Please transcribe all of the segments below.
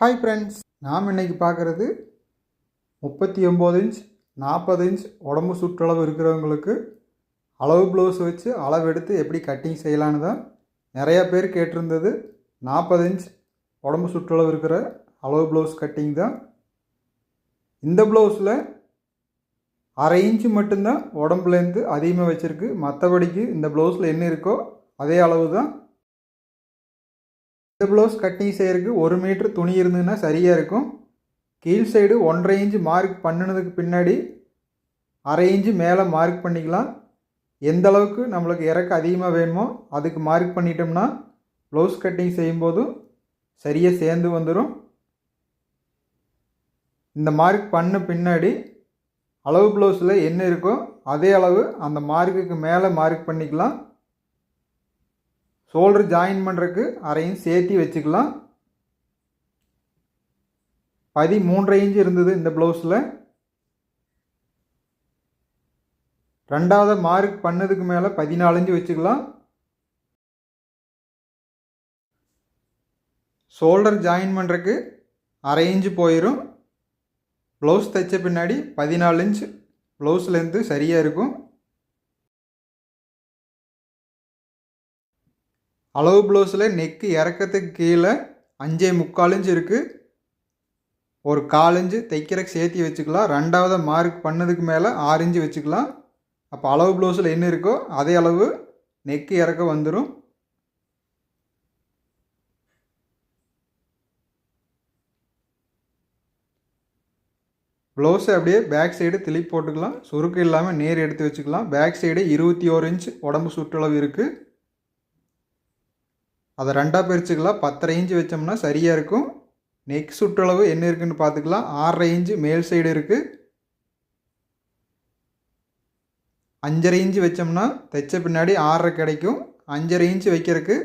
Hi friends நாம் இன்னைக்கு பார்க்குறது முப்பத்தி ஒம்பது இன்ச் நாற்பது இன்ச் உடம்பு சுற்றளவு இருக்கிறவங்களுக்கு அளவு ப்ளவுஸ் வச்சு அளவு எடுத்து எப்படி கட்டிங் செய்யலான்னு தான் நிறையா பேர் கேட்டிருந்தது. நாற்பது இன்ச் உடம்பு சுற்றளவு இருக்கிற அளவு ப்ளவுஸ் கட்டிங் தான். இந்த ப்ளவுஸில் அரை இன்ச்சு மட்டும்தான் உடம்புலேருந்து அதிகமாக வச்சுருக்கு. மற்றபடிக்கு இந்த ப்ளவுஸில் என்ன இருக்கோ அதே அளவு தான் இந்த ப்ளவுஸ் கட்டிங் செய்கிறதுக்கு ஒரு மீட்ரு துணி இருந்ததுன்னா சரியாக இருக்கும். கீழ் சைடு ஒன்றரை இன்ச்சு மார்க் பண்ணினதுக்கு பின்னாடி அரை இன்ச்சு மேலே மார்க் பண்ணிக்கலாம். எந்த அளவுக்கு நம்மளுக்கு இறக்க அதிகமாக வேணுமோ அதுக்கு மார்க் பண்ணிட்டோம்னா ப்ளவுஸ் கட்டிங் செய்யும்போதும் சரியாக சேர்ந்து வந்துடும் இந்த மார்க் பண்ண பின்னாடி அளவு ப்ளவுஸில் என்ன இருக்கோ அதே அளவு அந்த மார்க்குக்கு மேலே மார்க் பண்ணிக்கலாம். ஷோல்டர் ஜாயின் பண்ணுறதுக்கு அரையும் சேர்த்தி வச்சுக்கலாம். பதி மூன்றரை இன்ச்சு இருந்தது இந்த ப்ளவுஸில் ரெண்டாவது மார்க் பண்ணதுக்கு மேலே பதினாலு வச்சுக்கலாம். ஷோல்டர் ஜாயின் பண்ணுறக்கு அரை இன்ச்சு போயிடும் ப்ளவுஸ் தைச்ச பின்னாடி பதினாலு இன்ச் ப்ளவுஸ்லேருந்து சரியாக இருக்கும். அளவு ப்ளவுஸில் நெக்கு இறக்கத்துக்கு கீழே அஞ்சே முக்கால் இருக்குது ஒரு கால் இன்ச்சு தைக்கிறக்கு சேர்த்தி வச்சுக்கலாம். ரெண்டாவது மார்க் பண்ணதுக்கு மேலே ஆறு இன்ச்சு வச்சுக்கலாம். அப்போ அளவு ப்ளவுஸில் என்ன இருக்கோ அதே அளவு நெக்கு இறக்க வந்துடும் ப்ளவுஸை அப்படியே பேக் சைடு திருப்பி போட்டுக்கலாம். சுருக்கு இல்லாமல் நேர் எடுத்து வச்சுக்கலாம். பேக் சைடு இருபத்தி ஓரு இன்ச் உடம்பு சுற்றளவு இருக்குது அதை ரெண்டாக பிரிச்சுக்கலாம். பத்தரை இன்ச்சு வச்சோம்னா சரியாக இருக்கும். நெக் சுற்றளவு என்ன இருக்குதுன்னு பார்த்துக்கலாம். ஆறரை இன்ச்சு மேல் சைடு இருக்குது அஞ்சரை இன்ச்சு வச்சோம்னா தைச்ச பின்னாடி ஆறரை கிடைக்கும். அஞ்சரை இன்ச்சு வைக்கிறதுக்கு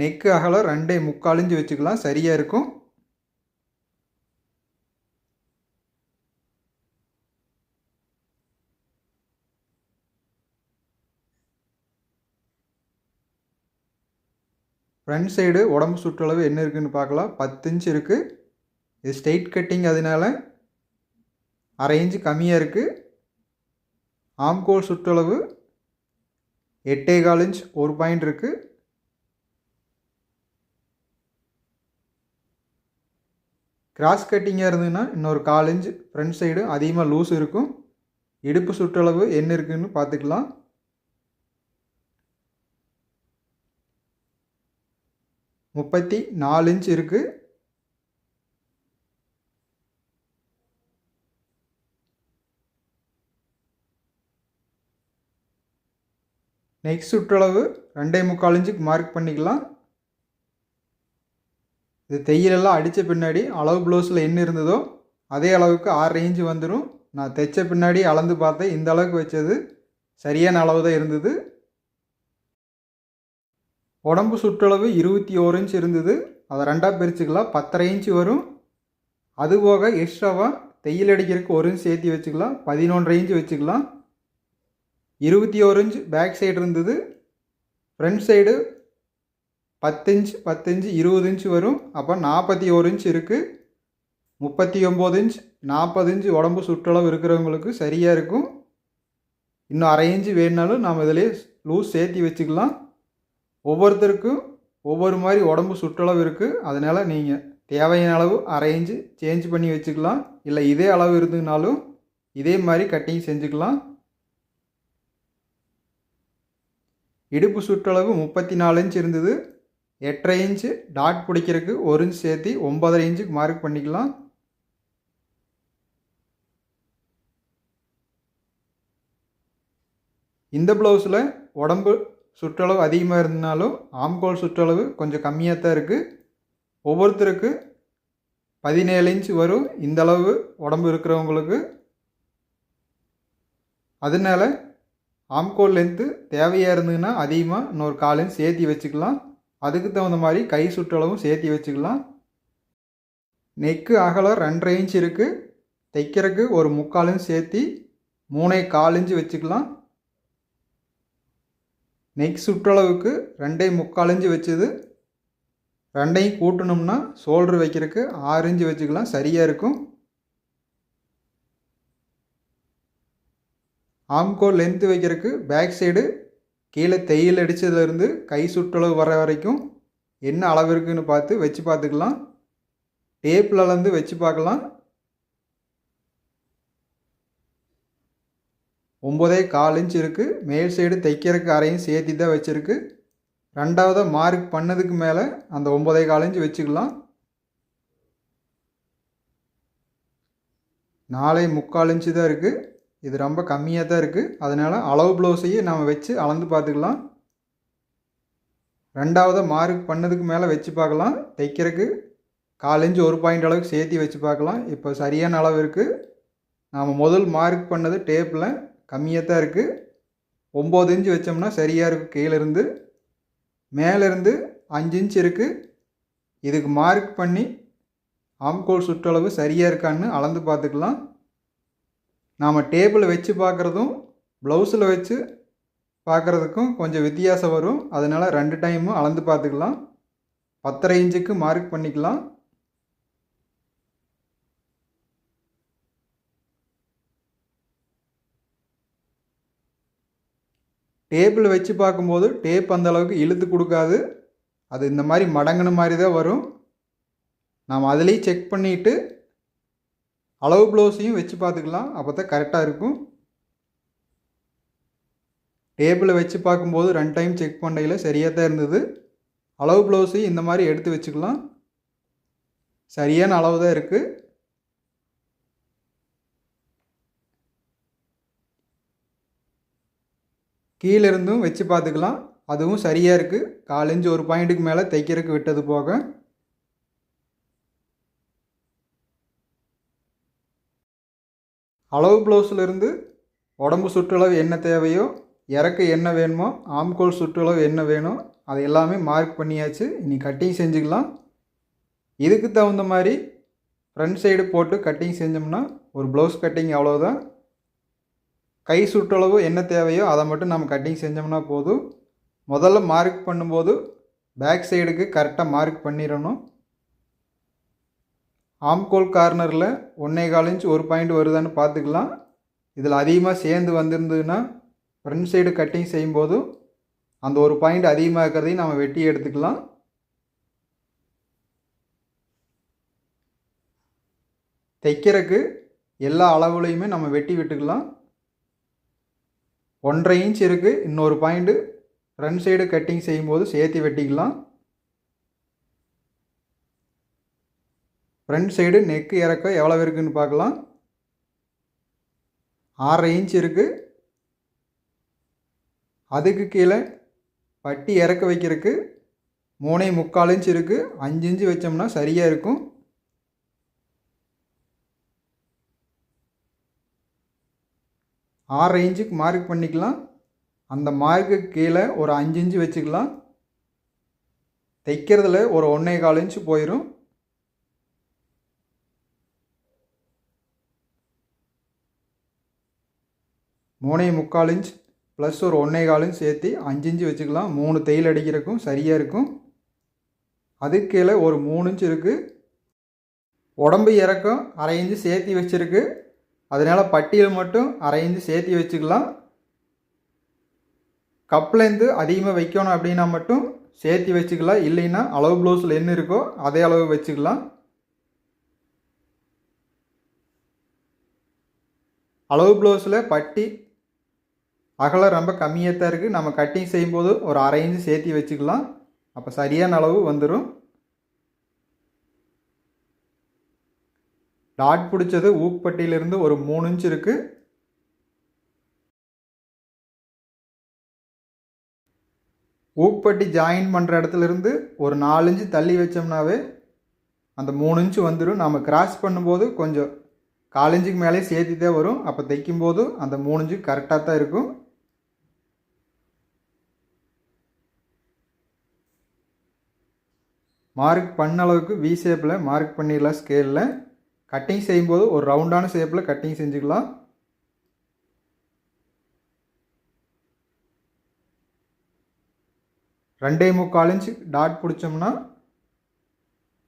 நெக்கு அகலம் ரெண்டே முக்கால் இன்ச்சு வச்சுக்கலாம். சரியாக இருக்கும். ஃப்ரண்ட் சைடு உடம்பு சுற்றளவு என்ன இருக்குதுன்னு பார்க்கலாம். பத்து இன்ச் இருக்குது இது ஸ்ட்ரெயிட் கட்டிங் அதனால அரை இன்ச்சு கம்மியாக இருக்குது ஆம்கோல் சுற்றளவு எட்டே கால் இன்ச் ஒரு பாயிண்ட் இருக்குது கிராஸ் கட்டிங்காக இருந்ததுன்னா இன்னொரு கால் இன்ச் ஃப்ரண்ட் சைடு அதிகமாக லூஸ் இருக்கும். இடுப்பு சுற்றளவு என்ன இருக்குதுன்னு பார்த்துக்கலாம். முப்பத்தி நாலு இன்ச் இருக்குது நெக்ஸ்ட் சுற்றளவு ரெண்டே முக்கால் இன்ச்சுக்கு மார்க் பண்ணிக்கலாம். இது தையலெல்லாம் அடித்த பின்னாடி அளவு ப்ளவுஸில் என்ன இருந்ததோ அதே அளவுக்கு ஆறரை இன்ச்சு வந்துடும் நான் தைச்ச பின்னாடி அளந்து பார்த்தேன். இந்த அளவுக்கு வச்சது சரியான அளவு தான் இருந்தது. உடம்பு சுற்றளவு இருபத்தி ஓரு இன்ச் இருந்தது. அதை ரெண்டாக பிரிச்சுக்கலாம். பத்தரை இன்ச்சு வரும். அது போக எக்ஸ்ட்ராவாக தையல் அடிக்கிறதுக்கு ஒரு இன்ச் சேர்த்தி வச்சுக்கலாம். பதினொன்றரை இன்ச்சு வச்சுக்கலாம். இருபத்தி ஓரு இன்ச் பேக் சைடு இருந்தது. ஃப்ரண்ட் சைடு பத்து இன்ச் பத்து இன்ச் இருபது இன்ச் வரும். அப்போ நாற்பத்தி ஒரு இன்ச் இருக்குது முப்பத்தி ஒம்பது இன்ச் நாற்பது இன்ச் உடம்பு சுற்றளவு இருக்கிறவங்களுக்கு சரியாக இருக்கும். இன்னும் அரை இன்ச்சு வேணுனாலும் நாம் இதிலே லூஸ் சேர்த்தி வச்சுக்கலாம். ஒவ்வொருத்தருக்கும் ஒவ்வொரு மாதிரி உடம்பு சுற்றளவு இருக்குது அதனால் நீங்கள் தேவையான அளவு அரை சேஞ்ச் பண்ணி வச்சுக்கலாம். இல்லை இதே அளவு இருந்ததுனாலும் இதே மாதிரி கட்டிங் செஞ்சுக்கலாம். இடுப்பு சுற்றளவு முப்பத்தி நாலு இன்ச் இருந்தது. எட்டரை இன்ச்சு டாட் பிடிக்கிறதுக்கு ஒரு இன்ச் சேர்த்து ஒம்பதரை இன்ச்சுக்கு மார்க் பண்ணிக்கலாம். இந்த ப்ளவுஸில் உடம்பு சுற்றளவு அதிகமாக இருந்தாலும் ஆம்கோல் சுற்றளவு கொஞ்சம் கம்மியாக தான் இருக்குது ஒவ்வொருத்தருக்கு பதினேழு இன்ச் வரும். இந்த அளவு உடம்பு இருக்கிறவங்களுக்கு. அதனால ஆம்கோல் லென்த்து தேவையாக இருந்ததுன்னா அதிகமாக இன்னொரு கால் இன்ச் சேர்த்தி வச்சுக்கலாம். அதுக்கு தகுந்த மாதிரி கை சுற்றளவும் சேர்த்தி வச்சுக்கலாம். நெக்கு அகலம் ரெண்டரை இன்ச் இருக்குது தைக்கிறதுக்கு ஒரு முக்கால் இன்ச் சேர்த்தி மூணே கால் இன்ச்சு வச்சுக்கலாம். நெக் சுற்றளவுக்கு ரெண்டே முக்கால் இன்ச்சு வச்சது. ரெண்டையும் கூட்டணும்னா ஷோல்டர் வைக்கிறதுக்கு ஆறு வச்சுக்கலாம். சரியாக இருக்கும். ஆம்கோ லென்த்து வைக்கிறதுக்கு பேக் சைடு கீழே தையல் அடித்ததுலேருந்து கை சுற்றளவு வர வரைக்கும் என்ன அளவு இருக்குன்னு பார்த்து வச்சு பார்த்துக்கலாம். டேப்பில் அளந்து வச்சு பார்க்கலாம். ஒம்பதே கால் இன்ச் இருக்குது மேல் சைடு தைக்கிறதுக்கு அரையும் சேர்த்தி தான் வச்சுருக்கு. ரெண்டாவதாக மார்க் பண்ணதுக்கு மேலே அந்த ஒம்பதே கால் இன்ச் வச்சுக்கலாம். நாலே முக்கால் இன்ச்சு தான் இருக்குது இது ரொம்ப கம்மியாக தான் இருக்குது அதனால் அளவு ப்ளவுஸையே நம்ம வச்சு அளந்து பார்த்துக்கலாம். ரெண்டாவதாக மார்க் பண்ணதுக்கு மேலே வச்சு பார்க்கலாம். தைக்கிறதுக்கு காலஞ்சு ஒரு பாயிண்ட் அளவுக்கு சேர்த்தி வச்சு பார்க்கலாம். இப்போ சரியான அளவு இருக்குது நாம் முதல் மார்க் பண்ணது டேப்பில் கம்மியாக தான் இருக்குது ஒம்பது இன்ச்சு வச்சோம்னா சரியாக இருக்கும் கீழேருந்து மேலேருந்து அஞ்சு இன்ச் இருக்குது இதுக்கு மார்க் பண்ணி ஆம்கோல் சுற்றளவு சரியாக இருக்கான்னு அளந்து பார்த்துக்கலாம். நாம் டேபிளை வச்சு பார்க்குறதும் ப்ளவுஸில் வச்சு பார்க்குறதுக்கும் கொஞ்சம் வித்தியாசம் வரும். அதனால் ரெண்டு டைமும் அளந்து பார்த்துக்கலாம். பத்தரை இன்ச்சுக்கு மார்க் பண்ணிக்கலாம். டேபிள் வச்சு பார்க்கும்போது டேப் அந்த அளவுக்கு இழுத்து கொடுக்காது. அது இந்த மாதிரி மடங்கின மாதிரி தான் வரும். நாம் அதுலேயும் செக் பண்ணிவிட்டு அளவு ப்ளவுஸையும் வச்சு பார்த்துக்கலாம். அப்போ தான் கரெக்டாக இருக்கும். டேபிளை வச்சு பார்க்கும்போது ரெண்டு டைம் செக் பண்ணையில் சரியாக தான் இருந்தது. அளவு ப்ளவுஸையும் இந்த மாதிரி எடுத்து வச்சுக்கலாம். சரியான அளவு தான் இருக்குது கீழே இருந்தும் வச்சு பார்த்துக்கலாம். அதுவும் சரியாக இருக்குது காலஞ்சு ஒரு பாயிண்ட்டுக்கு மேலே தைக்கிறதுக்கு விட்டது போக. அளவு ப்ளவுஸ்லேருந்து உடம்பு சுற்றளவு என்ன தேவையோ இறக்க என்ன வேணுமோ ஆம்கோல் சுற்றளவு என்ன வேணும் அது எல்லாமே மார்க் பண்ணியாச்சு. இனி கட்டிங் செஞ்சுக்கலாம். இதுக்கு தகுந்த மாதிரி ஃப்ரண்ட் சைடு போட்டு கட்டிங் செஞ்சோம்னா ஒரு ப்ளவுஸ் கட்டிங் அவ்வளோதான் கை சுற்றளவு என்ன தேவையோ அதை மட்டும் நம்ம கட்டிங் செஞ்சோம்னா போதும். முதல்ல மார்க் பண்ணும்போது பேக் சைடுக்கு கரெக்டாக மார்க் பண்ணிடணும். ஆம்கோல் கார்னரில் ஒன்றே கால் இன்ச் ஒரு பாயிண்ட் வருதான்னு பார்த்துக்கலாம். இதில் அதிகமாக சேர்ந்து வந்திருந்ததுன்னா ஃப்ரண்ட் சைடு கட்டிங் செய்யும்போது அந்த ஒரு பாயிண்ட் அதிகமாக இருக்கிறதையும் நம்ம வெட்டி எடுத்துக்கலாம். தைக்கிறதுக்கு எல்லா அளவுலையுமே நம்ம வெட்டி விட்டுக்கலாம். ஒன்றரை இன்ச் இருக்குது இன்னொரு பாயிண்ட்டு ரன் சைடு கட்டிங் செய்யும்போது சேர்த்து வெட்டிக்கலாம். ஃப்ரண்ட் சைடு நெக்கு இறக்க எவ்வளோ இருக்குதுன்னு பார்க்கலாம். ஆறரை இன்ச் இருக்குது அதுக்கு கீழே பட்டி இறக்க வைக்கிறதுக்கு மூணே முக்கால் இன்ச் இருக்குது அஞ்சு இன்ச்சு வச்சோம்னா சரியாக இருக்கும். ஆறு இன்ச்சுக்கு மார்க் பண்ணிக்கலாம். அந்த மார்க்கு கீழே ஒரு அஞ்சு இன்ச்சு வச்சுக்கலாம். தைக்கிறதுல ஒரு ஒன்றே கால் இன்ச்சு போயிடும் மூணே முக்கால் இன்ச் ப்ளஸ் ஒரு ஒன்றே கால் இன்ச் சேர்த்து அஞ்சு இன்ச்சு வச்சுக்கலாம். மூணு தையல் அடிக்கிறக்கும் சரியாக இருக்கும். அதுக்கு கீழே ஒரு மூணு இன்ச் இருக்குது உடம்பு இறக்கம் அரை இன்ச்சு சேர்த்தி வச்சுருக்கு. அதனால் பட்டியல் மட்டும் அரை சேர்த்து சேர்த்தி வச்சுக்கலாம் கப்லேருந்து அதிகமாக வைக்கணும் அப்படின்னா மட்டும் சேர்த்தி வச்சுக்கலாம். இல்லைன்னா அளவு ப்ளவுஸில் என்ன இருக்கோ அதே அளவு வச்சுக்கலாம். அளவு ப்ளவுஸில் பட்டி அகலம் ரொம்ப கம்மியாக தான் இருக்குது நம்ம கட்டிங் செய்யும்போது ஒரு அரை இன்ச்சு சேர்த்தி வச்சுக்கலாம். அப்போ சரியான அளவு வந்துடும் டாட் பிடிச்சது ஊக்பட்டியிலிருந்து ஒரு மூணு இன்ச் இருக்குது ஊக்பட்டி ஜாயின் பண்ணுற இடத்துலேருந்து ஒரு நாலு இன்ச்சு தள்ளி வச்சோம்னாவே அந்த மூணு இன்ச்சு வந்துடும் நம்ம கிராஸ் பண்ணும்போது கொஞ்சம் காலஞ்சுக்கு மேலே சேர்த்து தான் வரும். அப்போ தைக்கும்போது அந்த மூணு இன்ச்சு கரெக்டாக தான் இருக்கும். மார்க் பண்ண அளவுக்கு வி ஷேப்பில் மார்க் பண்ணிடலாம் ஸ்கேலில் கட்டிங் செய்யும்போது ஒரு ரவுண்டான ஷேப்பில் கட்டிங் செஞ்சுக்கலாம். ரெண்டே முக்கால் இன்ச்சு டாட் பிடிச்சோம்னா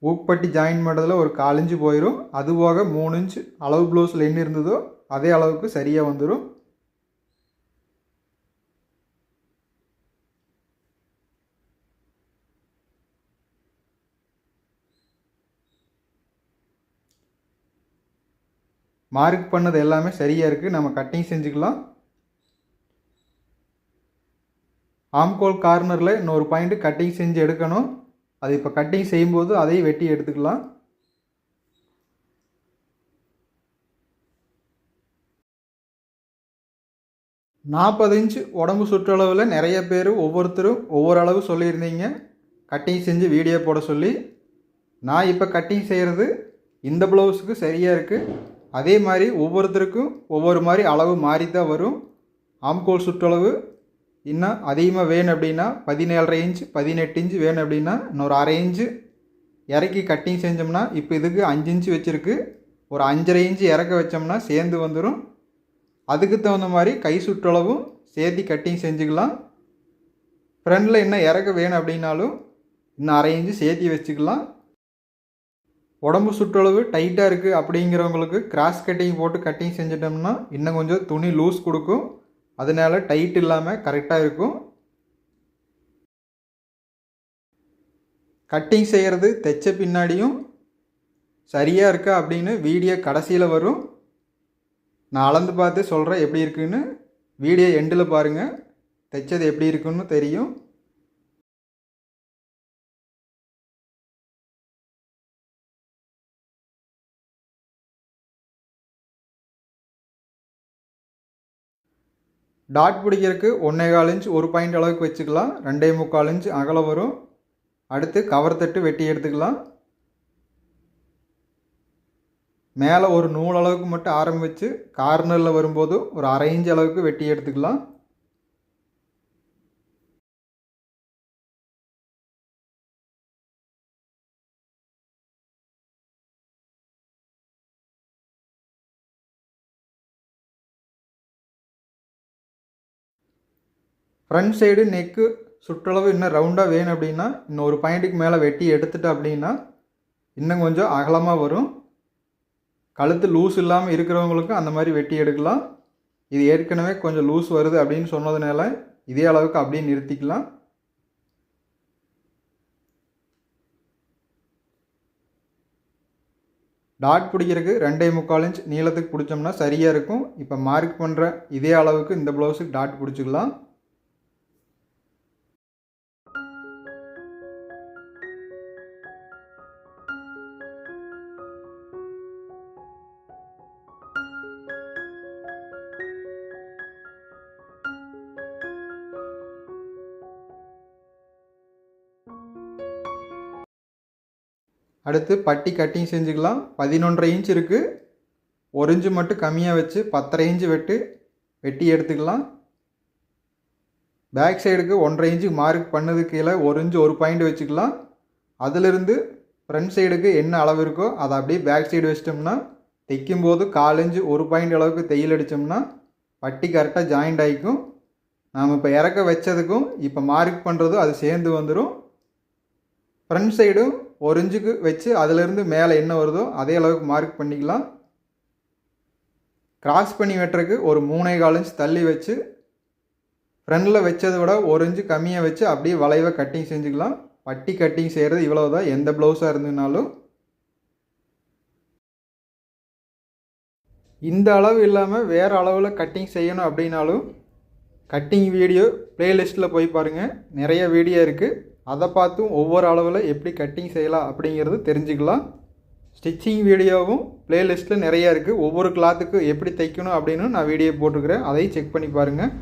ஊக்பட்டி ஜாயின் பண்ணுறதுல ஒரு கால் இன்ச்சு போயிடும் அது போக மூணு இன்ச் அளவு ப்ளவுஸில் என்ன இருந்ததோ அதே அளவுக்கு சரியாக வந்துடும் மார்க் பண்ணது எல்லாமே சரியாக இருக்குது நம்ம கட்டிங் செஞ்சுக்கலாம். ஆம்கோல் கார்னரில் இன்னொரு பாயிண்ட்டு கட்டிங் செஞ்சு எடுக்கணும். அது இப்போ கட்டிங் செய்யும்போது அதையும் வெட்டி எடுத்துக்கலாம். நாற்பது உடம்பு சுற்றளவில் நிறைய பேர் ஒவ்வொருத்தரும் ஒவ்வொரு அளவு சொல்லியிருந்தீங்க. கட்டிங் செஞ்சு வீடியோ போட சொல்லி. நான் இப்போ கட்டிங் செய்கிறது இந்த ப்ளவுஸுக்கு சரியாக இருக்குது அதே மாதிரி ஒவ்வொருத்தருக்கும் ஒவ்வொரு மாதிரி அளவு மாறி தான் வரும் ஆம்கோல் சுற்றளவு இன்னும் அதிகமாக வேணும் அப்படின்னா பதினேழரை இன்ச் பதினெட்டு இன்ச் வேணும் அப்படின்னா இன்னொரு அரை இன்ச்சு இறக்கி கட்டிங் செஞ்சோம்னா இப்போ இதுக்கு அஞ்சு இன்ச்சு வச்சுருக்கு. ஒரு அஞ்சரை இன்ச்சு இறக்க வச்சோம்னா சேர்ந்து வந்துடும் அதுக்கு தகுந்த மாதிரி கை சுற்றளவும் சேர்த்து கட்டிங் செஞ்சுக்கலாம். ஃப்ரண்டில் என்ன இறக்க வேணும் அப்படின்னாலும் இன்னும் அரை இன்ச்சு சேர்த்தி வச்சுக்கலாம். உடம்பு சுற்றளவு டைட்டாக இருக்குது அப்படிங்கிறவங்களுக்கு கிராஸ் கட்டிங் போட்டு கட்டிங் செஞ்சிட்டோம்னா இன்னும் கொஞ்சம் துணி லூஸ் கொடுக்கும். அதனால டைட் இல்லாமல் கரெக்டாக இருக்கும். கட்டிங் செய்கிறது தைச்ச பின்னாடியும் சரியாக இருக்கா அப்படின்னு வீடியோ கடைசியில் வரும். நான் அளந்து பார்த்து சொல்கிறேன் எப்படி இருக்குன்னு. வீடியோ எண்டில் பாருங்கள் தைச்சது எப்படி இருக்குன்னு தெரியும். டாட் பிடிக்கிறதுக்கு ஒன்றே கால் இன்ச் ஒரு பாயிண்ட் அளவுக்கு வச்சுக்கலாம். ரெண்டே முக்கால் இன்ச் அகலம் வரும். அடுத்து கவர் தட்டு வெட்டி எடுத்துக்கலாம். மேலே ஒரு நூல் அளவுக்கு மட்டும் ஆரம்பித்து கார்னரில் வரும்போது ஒரு அரை இன்ச் அளவுக்கு வெட்டி எடுத்துக்கலாம். ஃப்ரண்ட் சைடு நெக்கு சுற்றளவு இன்னும் ரவுண்டாக வேணும் அப்படின்னா இன்னும் ஒரு பாயிண்ட்டுக்கு மேலே வெட்டி எடுத்துட்டோம் அப்படின்னா இன்னும் கொஞ்சம் அகலமாக வரும். கழுத்து லூஸ் இல்லாமல் இருக்கிறவங்களுக்கு அந்த மாதிரி வெட்டி எடுக்கலாம். இது ஏற்கனவே கொஞ்சம் லூஸ் வருது அப்படின்னு சொன்னதுனால இதே அளவுக்கு அப்படியே நிறுத்திக்கலாம். டாட் பிடிக்கிறதுக்கு ரெண்டே முக்கால் இன்ச் நீளத்துக்கு பிடிச்சோம்னா சரியாக இருக்கும். இப்போ மார்க் பண்ணுற இதே அளவுக்கு இந்த ப்ளவுஸுக்கு டாட் பிடிச்சிக்கலாம். அடுத்து பட்டி கட்டிங் செஞ்சுக்கலாம். பதினொன்றரை இன்ச் இருக்குது ஒரு இன்ச்சு மட்டும் கம்மியாக வச்சு பத்தரை இன்ச்சு வெட்டு வெட்டி எடுத்துக்கலாம். பேக் சைடுக்கு ஒன்றரை இன்ச்சு மார்க் பண்ணது கீழே ஒரு இன்ச்சு ஒரு பாயிண்ட் வச்சுக்கலாம். அதிலிருந்து ஃப்ரண்ட் சைடுக்கு என்ன அளவு இருக்கோ அதை அப்படியே பேக் சைடு வச்சிட்டோம்னா தைக்கும்போது கால் இன்ச்சு ஒரு பாயிண்ட் அளவுக்கு தையல் அடித்தோம்னா பட்டி கரெக்டாக ஜாயிண்ட் ஆகிக்கும் நாம் இப்போ இறக்க வச்சதுக்கும் இப்போ மார்க் பண்ணுறதும் அது சேர்ந்து வந்துடும் ஃப்ரண்ட் சைடும் ஒரு இன்ச்சுக்கு வச்சு அதிலிருந்து மேலே என்ன வருதோ அதே அளவுக்கு மார்க் பண்ணிக்கலாம். கிராஸ் பண்ணி வெட்டுறதுக்கு ஒரு மூணே கால் இன்ச் தள்ளி வச்சு ஃப்ரண்டில் வச்சதை விட ஒரு இன்ச்சு கம்மியாக வச்சு அப்படியே வளைவை கட்டிங் செஞ்சுக்கலாம். பட்டி கட்டிங் செய்கிறது இவ்வளோ தான் எந்த ப்ளவுஸாக இருந்ததுனாலும். இந்த அளவு இல்லாமல் வேறு அளவில் கட்டிங் செய்யணும் அப்படின்னாலும் கட்டிங் வீடியோ ப்ளேலிஸ்ட்டில் போய் பாருங்கள் நிறைய வீடியோ இருக்குது அதை பார்த்தும் ஒவ்வொரு அளவில் எப்படி கட்டிங் செய்யலாம் அப்படிங்கிறது தெரிஞ்சுக்கலாம். ஸ்டிச்சிங் வீடியோவும் ப்ளேலிஸ்ட்டில் நிறையா இருக்குது ஒவ்வொரு கிளாத்துக்கு எப்படி தைக்கணும் அப்படின்னு நான் வீடியோ போட்டுக்கிறேன் அதையும் செக் பண்ணி பாருங்கள்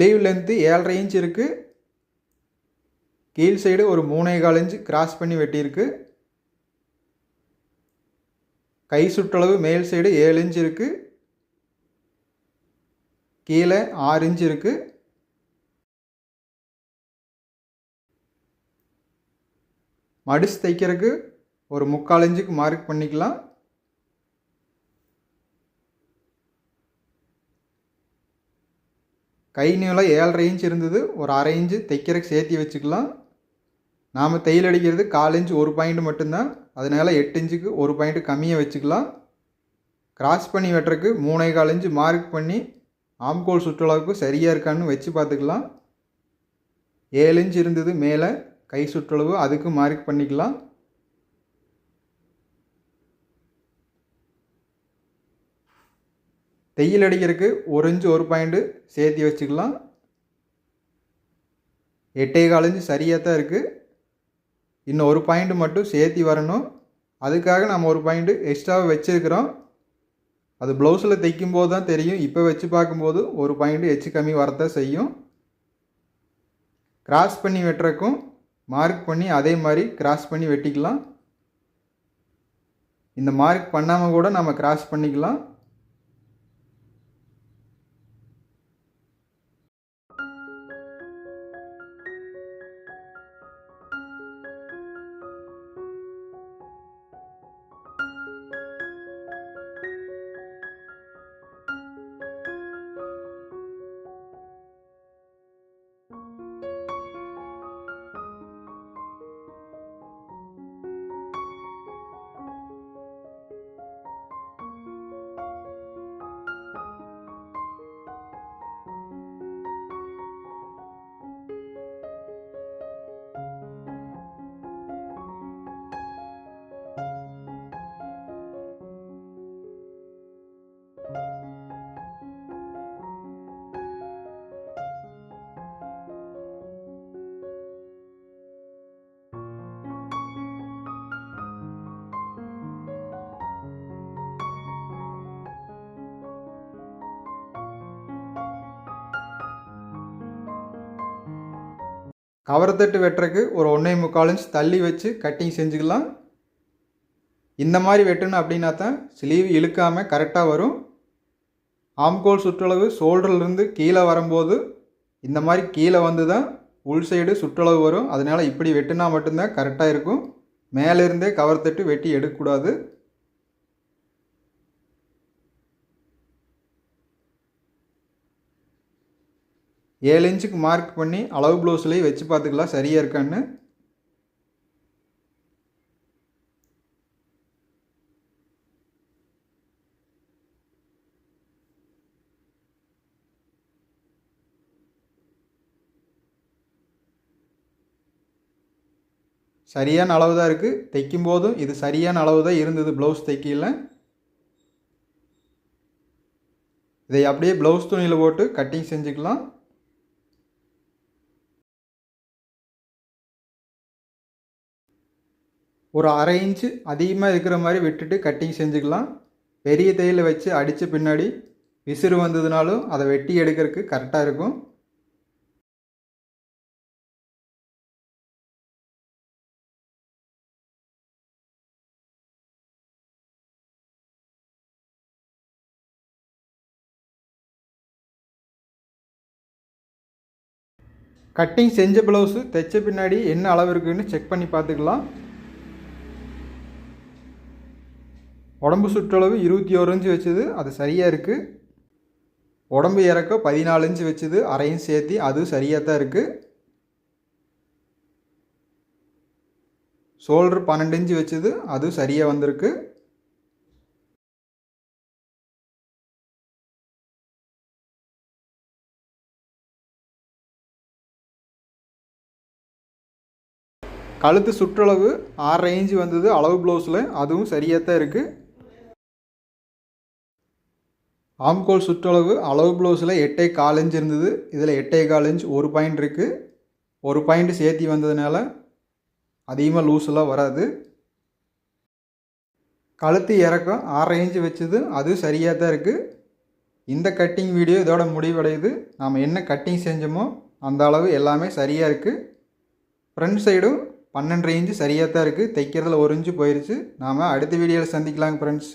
ஸ்லீவ் லென்த்து ஏழரை இன்ச் இருக்குது கீழ் சைடு ஒரு மூணே கால் இன்ச் கிராஸ் பண்ணி வெட்டியிருக்கு. கை சுற்றளவு மேல் சைடு ஏழு இன்ச் இருக்குது கீழே ஆறு இன்ச் இருக்குது மடிச்சு தைக்கிறதுக்கு ஒரு முக்கால் இன்ச்சுக்கு மார்க் பண்ணிக்கலாம். கை நீளம் ஏழரை இன்ச் இருந்தது. ஒரு அரை இன்ச்சு தைக்கிறக்கு சேர்த்தி வச்சுக்கலாம். நாம் தையல் அடிக்கிறது கால் இன்ச்சு ஒரு பாயிண்ட் மட்டும்தான். அதனால் எட்டு இன்ச்சுக்கு ஒரு பாயிண்ட் கம்மியாக வச்சுக்கலாம். கிராஸ் பண்ணி வெட்டுறக்கு மூணே கால் இன்ச்சு மார்க் பண்ணி ஆம்கோல் சுற்றளவுக்கு சரியாக இருக்கான்னு வச்சு பார்த்துக்கலாம். ஏழு இன்ச் இருந்தது மேலே கை சுற்றளவு அதுக்கு மார்க் பண்ணிக்கலாம். தையல் அடிக்கிறதுக்கு ஒரு இன்ச்சு ஒரு பாயிண்ட்டு சேர்த்தி வச்சுக்கலாம். எட்டே கால் இன்ச்சு சரியாக தான் இருக்குது இன்னும் ஒரு பாயிண்ட் மட்டும் சேர்த்தி வரணும். அதுக்காக நம்ம ஒரு பாயிண்ட்டு எக்ஸ்ட்ராவாக வச்சுருக்கிறோம். அது ப்ளவுஸில் தைக்கும்போது தான் தெரியும். இப்போ வச்சு பார்க்கும்போது ஒரு பாயிண்ட்டு எச்சு கம்மி வரத்தான் செய்யும். கிராஸ் பண்ணி வெட்டுறக்கும். மார்க் பண்ணி அதே மாதிரி கிராஸ் பண்ணி வெட்டிக்கலாம். இந்த மார்க் பண்ணாமல் கூட நம்ம கிராஸ் பண்ணிக்கலாம். கவரத்தட்டு வெட்டுறக்கு ஒரு ஒன்றே முக்கால் இன்ச் தள்ளி வச்சு கட்டிங் செஞ்சுக்கலாம். இந்த மாதிரி வெட்டணும் அப்படின்னா தான் ஸ்லீவ் இழுக்காமல் கரெக்டாக வரும். ஆம்கோல் சுற்றளவு ஷோல்டர்லேருந்து கீழே வரும்போது இந்த மாதிரி கீழே வந்து தான் உள் சைடு சுற்றளவு வரும். அதனால் இப்படி வெட்டினா மட்டும்தான் கரெக்டாக இருக்கும். மேலேருந்தே கவர் தட்டு வெட்டி எடுக்கக்கூடாது. ஏழு இன்ச்சுக்கு மார்க் பண்ணி அளவு ப்ளவுஸ்லேயே வச்சு பார்த்துக்கலாம். சரியாக இருக்கான்னு. சரியான அளவு தான் இருக்குது தைக்கும் போதும் இது சரியான அளவு தான் இருந்தது ப்ளவுஸ் தைக்கல இதை அப்படியே ப்ளவுஸ் துணியில் போட்டு கட்டிங் செஞ்சுக்கலாம். ஒரு அரை இன்ச்சு அதிகமாக இருக்கிற மாதிரி விட்டுட்டு கட்டிங் செஞ்சுக்கலாம். பெரிய தையில் வச்சு அடித்த பின்னாடி விசிறு வந்ததுனாலும் அதை வெட்டி எடுக்கிறதுக்கு கரெக்டாக இருக்கும். கட்டிங் செஞ்ச ப்ளவுஸு தைச்ச பின்னாடி என்ன அளவு இருக்குதுன்னு செக் பண்ணி பார்த்துக்கலாம். உடம்பு சுற்றளவு இருபத்தி ஒரு இன்ச்சு வச்சது அது சரியாக இருக்குது உடம்பு இறக்க பதினாலு இன்ச்சு வச்சது அரையும் சேர்த்தி அது சரியாக தான் இருக்குது ஷோல்டர் பன்னெண்டு இன்ச்சு வச்சது அது சரியாக வந்திருக்கு. கழுத்து சுற்றளவு ஆறரை இன்ச்சு வந்தது அளவு ப்ளவுஸில் அதுவும் சரியாக தான் இருக்குது ஆம்கோல் சுற்றளவு அளவு ப்ளவுஸில் எட்டே கால் இன்ச் இருந்தது. இதில் எட்டே கால் இன்ச் ஒரு பாயிண்ட் இருக்குது ஒரு பாயிண்ட் சேர்த்தி வந்ததுனால அதிகமாக லூஸெல்லாம் வராது. கழுத்து இறக்கம் ஆறரை இன்ச்சு வச்சது. அது சரியாக தான் இருக்குது இந்த கட்டிங் வீடியோ இதோட முடிவடையுது. நாம் என்ன கட்டிங் செஞ்சோமோ அந்த அளவு எல்லாமே சரியாக இருக்குது ஃப்ரண்ட் சைடும் பன்னெண்டரை இன்ச்சு சரியாக தான் இருக்குது தைக்கிறதுல ஒரு இன்ச்சு போயிடுச்சு நாம் அடுத்த வீடியோவில் சந்திக்கலாங்க ஃப்ரெண்ட்ஸ்